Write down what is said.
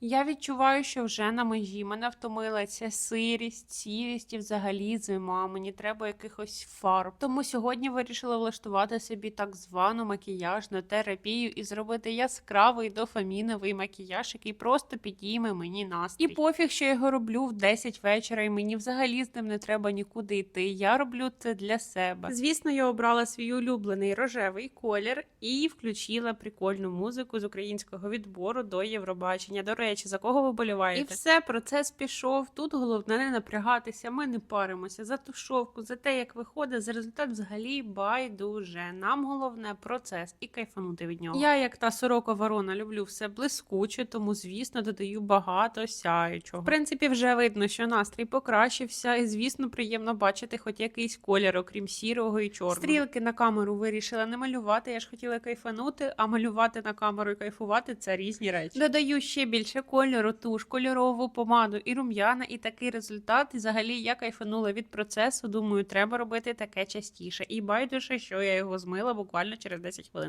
Я відчуваю, що вже на межі мене втомила ця сирість, сірість і взагалі зима. Мені треба якихось фарб. Тому сьогодні вирішила влаштувати собі так звану макіяжну терапію і зробити яскравий дофаміновий макіяж, який просто підійме мені настрій. І пофіг, що я його роблю в 10 вечора, і мені взагалі з ним не треба нікуди йти. Я роблю це для себе. Звісно, я обрала свій улюблений рожевий колір і включила прикольну музику з українського відбору до Євробачення. До речі, за кого ви боліваєте? І все, процес пішов. Тут головне не напрягатися. Ми не паримося за тушовку, за те, як виходить, за результат взагалі байдуже. Нам головне процес і кайфанути від нього. Я, як та сорока ворона, люблю все блискуче, тому звісно додаю багато сяючого. В принципі, вже видно, що настрій покращився, і звісно, приємно бачити хоч якийсь колір, окрім сірого і чорного. Стрілки на камеру вирішила не малювати. Я ж хотіла кайфанути, а малювати на камеру і кайфувати це різні речі. Додаю ще більше кольору, туш, кольорову помаду і рум'яна, і такий результат. І взагалі я кайфанула від процесу. Думаю, треба робити таке частіше. І байдуже, що я його змила буквально через 10 хвилин.